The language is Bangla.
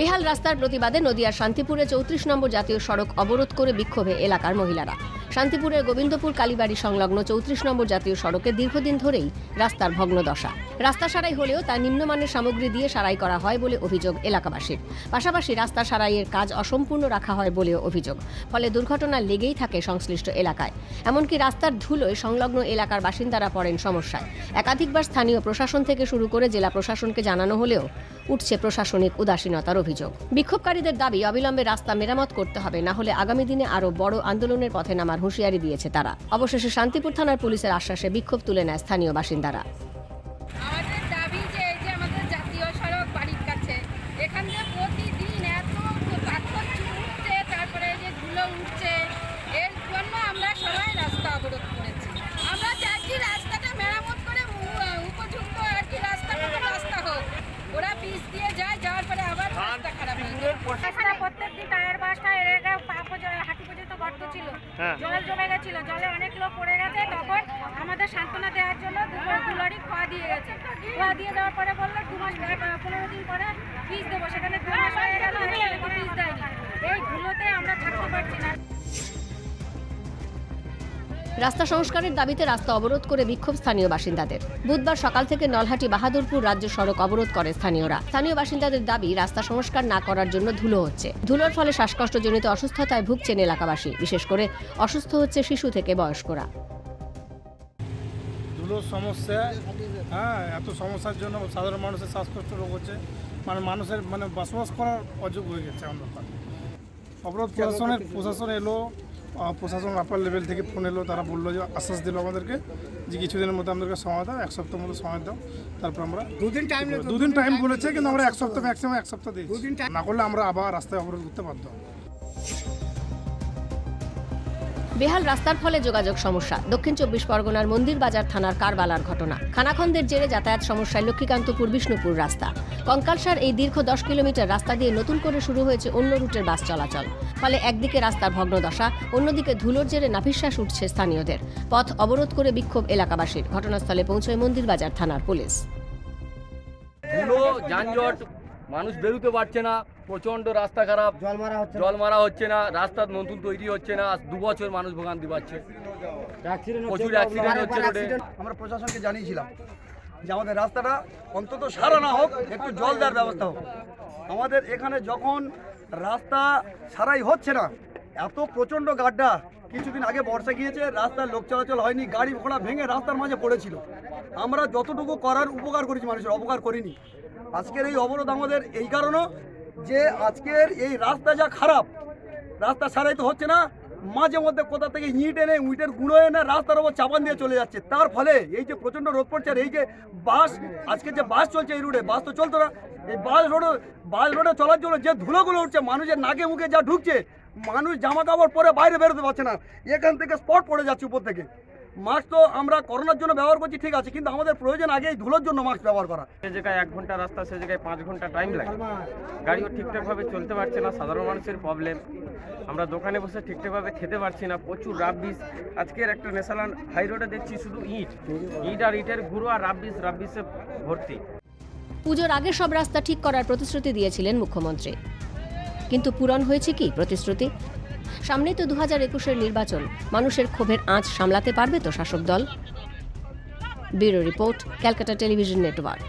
বেহাল রাস্তার প্রতিবাদে নদিয়ার শান্তিপুরে চৌত্রিশ নম্বর জাতীয় সড়ক অবরোধ করে বিক্ষোভে এলাকার মহিলারা। শান্তিপুরের গোবিন্দপুর কালীবাড়ি সংলগ্ন চৌত্রিশ নম্বর জাতীয় সড়কে দীর্ঘদিন ধরেই রাস্তার ভগ্নদশা। রাস্তা সারাই হলেও তা নিম্নমানের সামগ্রী দিয়ে সারাই করা হয় বলে অভিযোগ এলাকাবাসীর। পাশাপাশি রাস্তা সারাইয়ের কাজ অসম্পূর্ণ রাখা হয় বলেও অভিযোগ। ফলে দুর্ঘটনা লেগেই থাকে সংশ্লিষ্ট এলাকায়। এমনকি রাস্তার ধুলোয় সংলগ্ন এলাকার বাসিন্দারা পড়েন সমস্যায়। একাধিকবার স্থানীয় প্রশাসন থেকে শুরু করে জেলা প্রশাসনকে জানানো হলেও উঠছে প্রশাসনিক উদাসীনতার অভিযোগ। বিক্ষোভকারীদের দাবি, অবিলম্বে রাস্তা মেরামত করতে হবে, না হলে আগামী দিনে আরও বড় আন্দোলনের পথে নামার হুঁশিয়ারি দিয়েছে তারা। অবশেষে শান্তিপুর থানার পুলিশের আশ্বাসে বিক্ষোভ তুলে নেয় স্থানীয় বাসিন্দারা। এখান প্রতিদিন এত পাথর উঠছে তারপরে যে ধুলো উঠছে এর জন্য আমরা সবাই রাস্তা অবরোধ করেছি আমরা চাইছি রাস্তাটা মেরামত করে উ- উপযুক্ত আর কি রাস্তা মতো রাস্তা হোক ওরা পিচ দিয়ে যায় যাওয়ার পরে আবার রাস্তা খারাপ হয়ে যায় রাস্তা প্রত্যেক দিন টায়ার বাসটা এর আগে পা পর্যন্ত হাঁটু পর্যন্ত গর্ত ছিল জল জমে গেছিল, জলে অনেক লোক পড়ে গেছে, তখন আমাদের সান্ত্বনা দেওয়ার জন্য দুপুর দুলারি খোয়া দিয়ে গেছে। খোয়া দিয়ে দেওয়ার পরে বলল, দু মাস পনেরো দিন পরে ফিস দেবো। সেখানে দু মাস হয়ে গেল দেয়নি। এই ধুলোতে আমরা থাকতে পারছি না। রাস্তা সংস্কারের দাবিতে রাস্তা অবরোধ করে বিক্ষোভ স্থানীয় বাসিন্দাদের। বুধবার সকাল থেকে নলহাটি বাহাদুরপুর রাজ্য সড়ক অবরোধ করে স্থানীয়রা। স্থানীয় বাসিন্দাদের দাবি রাস্তা সংস্কার না করার জন্য ধুলো হচ্ছে। ধুলোর ফলে শ্বাসকষ্টজনিত অসুস্থতায় ভুগছেন এলাকাবাসী। বিশেষ করে অসুস্থ হচ্ছে শিশু থেকে বয়স্করা। ধুলোর সমস্যা হ্যাঁ এত সমস্যার জন্য সাধারণ মানুষের শ্বাসকষ্ট রোগ হচ্ছে। মানে মানুষের মানে বসবাস করার অযোগ্য হয়ে গেছে অন্ধকার অবরোধ প্রশাসনের প্রশাসন এলো প্রশাসন আপার লেভেল থেকে ফোন এলো তারা বলল যে আশ্বাস দিল আমাদেরকে যে কিছুদিনের মধ্যে আমাদেরকে সময় দাও এক সপ্তাহ মতো সময় দাও। তারপর আমরা দুদিন টাইম দুদিন টাইম বলেছে কিন্তু আমরা এক সপ্তাহ ম্যাক্সিমাম এক সপ্তাহ দিই না করলে আমরা আবার রাস্তায় অবরোধ করতে বাধ্য বেহাল রাস্তার ফলে যোগাযোগ সমস্যা। দক্ষিণ চব্বিশ পরগনার মন্দির বাজার থানার কারবালার ঘটনা। খানাখন্দের জেরে যাতায়াত সমস্যায় লক্ষ্মীকান্তপুর বিষ্ণুপুর রাস্তা। কঙ্কালসার এই দীর্ঘ দশ কিলোমিটার রাস্তা দিয়ে নতুন করে শুরু হয়েছে অন্য রুটের বাস চলাচল। ফলে একদিকে রাস্তার ভগ্নদশা, অন্যদিকে ধুলোর জেরে নাভিশ্বাস উঠছে স্থানীয়দের। পথ অবরোধ করে বিক্ষোভ এলাকাবাসীর। ঘটনাস্থলে পৌঁছয় মন্দির বাজার থানার পুলিশ। মানুষ বেরোতে পারছে না। প্রচণ্ড রাস্তা খারাপ। জল মারা হচ্ছে জল মারা হচ্ছে না রাস্তা নতুন তৈরি হচ্ছে না আজ দু বছর মানুষ ভোগান্তি পাচ্ছে। প্রচুর অ্যাক্সিডেন্ট হচ্ছে রোডে। আমরা প্রশাসনকে জানিয়েছিলাম যে আমাদের রাস্তাটা অন্তত সারা না হোক একটু জল দেওয়ার ব্যবস্থা হোক। আমাদের এখানে যখন রাস্তা সারাই হচ্ছে না এত প্রচণ্ড গাড্ডা। কিছুদিন আগে বর্ষা গিয়েছে রাস্তার লোক চলাচল হয়নি গাড়ি ঘোড়া ভেঙে রাস্তার মাঝে পড়েছিল। আমরা যতটুকু করার উপকার করেছি মানুষের অপকার করিনি। আজকের এই অবরোধ আমাদের এই কারণও যে আজকের এই রাস্তা যা খারাপ, রাস্তা সারাই তো হচ্ছে না, মাঝে মধ্যে কোথা থেকে ইট এনে উইটের গুঁড়ো এনে রাস্তার ওপর চাপান দিয়ে চলে যাচ্ছে। তার ফলে এই যে প্রচণ্ড রোদ পড়ছে আর এই যে বাস, আজকে যে বাস চলছে এই রুটে বাস তো চলতো না। এই বাস রোডে বাস রোডে চলার জন্য যে ধুলোগুলো উঠছে, মানুষের নাকে মুখে যা ঢুকছে, মানুষ জামা কাপড় পরে বাইরে বেরোতে পারছে না। এখান থেকে স্পট পড়ে যাচ্ছে উপর থেকে। মাস্ক তো আমরা করোনার জন্য ব্যবহার করছি ঠিক আছে কিন্তু আমাদের প্রয়োজন আগে এই ধুলোর জন্য মাস্ক ব্যবহার করা। সে জায়গায় এক ঘণ্টা রাস্তা সে জায়গায় পাঁচ ঘণ্টা টাইম লাগে। গাড়িও ঠিকঠাকভাবে চলতে পারছে না সাধারণ মানুষের প্রবলেম আমরা দোকানে বসে ঠিকঠাকভাবে খেতে পারছি না প্রচুর রাব্বিস আজকের একটা ন্যাশনাল হাই রোডে দেখছি শুধু ইট। ইট আর ইটের গুঁড়ো আর রাব্বিস রাব্বিসে ভর্তি। পুজোর আগে সব রাস্তা ঠিক করার প্রতিশ্রুতি দিয়েছিলেন মুখ্যমন্ত্রী। কিন্তু পূরণ হয়েছে কি প্রতিশ্রুতি? সামনেই তো দু হাজার একুশের নির্বাচন। মানুষের ক্ষোভের আঁচ সামলাতে পারবে তো শাসক দল? Bureau report, Calcutta television network.